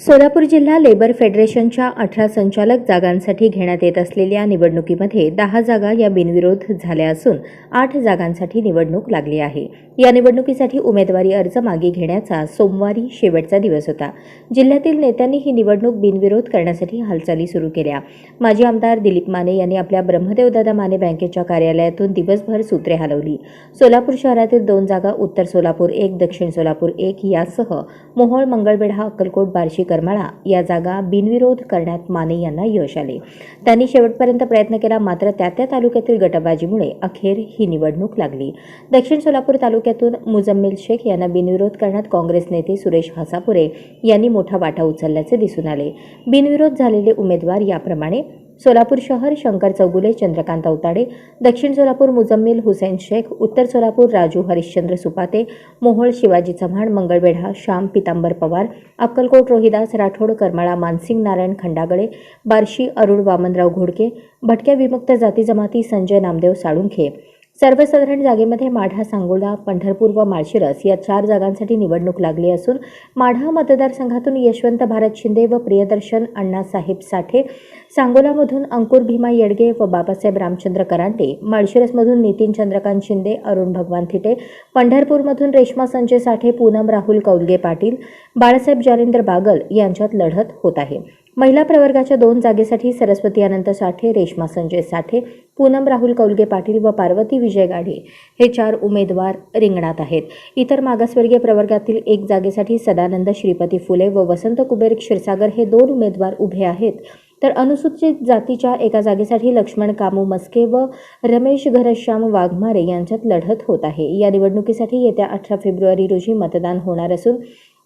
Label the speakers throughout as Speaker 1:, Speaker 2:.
Speaker 1: सोलापूर जिल्हा लेबर फेडरेशनच्या अठरा संचालक जागांसाठी घेण्यात येत असलेल्या निवडणुकीमध्ये दहा जागा या बिनविरोध झाल्या असून आठ जागांसाठी निवडणूक लागली आहे. या निवडणुकीसाठी उमेदवारी अर्ज मागे घेण्याचा सोमवारी शेवटचा दिवस होता. जिल्ह्यातील नेत्यांनी ही निवडणूक बिनविरोध करण्यासाठी हालचाली सुरू केल्या. माजी आमदार दिलीप माने यांनी आपल्या ब्रह्मदेवदादा माने बँकेच्या कार्यालयातून दिवसभर सूत्रे हलवली. सोलापूर शहरातील दोन जागा उत्तर सोलापूर एक दक्षिण सोलापूर एक यासह मोहोळ मंगळवेढा अक्कलकोट बार्शी करमाळा या जागा बिनविरोध करण्यात माने यांना यश आले. त्यांनी शेवटपर्यंत प्रयत्न केला मात्र त्या त्या तालुक्यातील गटबाजीमुळे अखेर ही निवडणूक लागली. दक्षिण सोलापूर तालुक्यातून मुजम्मिल शेख यांना बिनविरोध करण्यात काँग्रेस नेते सुरेश हासापुरे यांनी मोठा वाटा उचलल्याचे दिसून आले. बिनविरोध झालेले उमेदवार याप्रमाणे सोलापूर शहर शंकर चौगुले चंद्रकांत अवताडे दक्षिण सोलापूर मुजम्मिल हुसेन शेख उत्तर सोलापूर राजू हरिश्चंद्र सुपाते मोहोळ शिवाजी चव्हाण मंगळवेढा श्याम पितांबर पवार अक्कलकोट रोहिदास राठोड करमाळा मानसिंग नारायण खंडागळे बार्शी अरुण वामनराव घोडके भटक्या विमुक्त जाती जमाती संजय नामदेव साळुंखे. सर्वसाधारण जागेमध्ये माढा सांगोला पंढरपूर व माळशिरस या चार जागांसाठी निवडणूक लागली असून माढा मतदारसंघातून यशवंत भारत शिंदे व प्रियदर्शन अण्णासाहेब साठे सांगोलामधून अंकुर भीमा येडगे व बाबासाहेब रामचंद्र करांटे माळशिरसमधून नितीन चंद्रकांत शिंदे अरुण भगवान थिटे पंढरपूरमधून रेश्मा संजय साठे पूनम राहुल कौलगे पाटील बाळासाहेब जालिंदर बागल यांच्यात लढत होत आहे. महिला प्रवर्गाच्या दोन जागेसाठी सरस्वती अनंत साठे रेश्मा संजय साठे पूनम राहुल कौलगे पाटील व पार्वती विजय गाढे हे चार उमेदवार रिंगणात आहेत. इतर मागासवर्गीय प्रवर्गातील एक जागेसाठी सदानंद श्रीपती फुले व वसंत कुबेर क्षीरसागर हे दोन उमेदवार उभे आहेत. तर अनुसूचित जातीच्या एका जागेसाठी लक्ष्मण कामू मस्के व रमेश घरश्याम वाघमारे यांच्यात लढत होत आहे. या निवडणुकीसाठी येत्या अठरा फेब्रुवारी रोजी मतदान होणार असून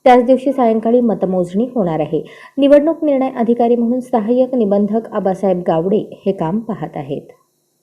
Speaker 1: त्याच दिवशी सायंकाळी मतमोजणी होणार आहे. निवडणूक निर्णय अधिकारी म्हणून सहाय्यक निबंधक आबासाहेब गावडे हे काम पाहत आहेत.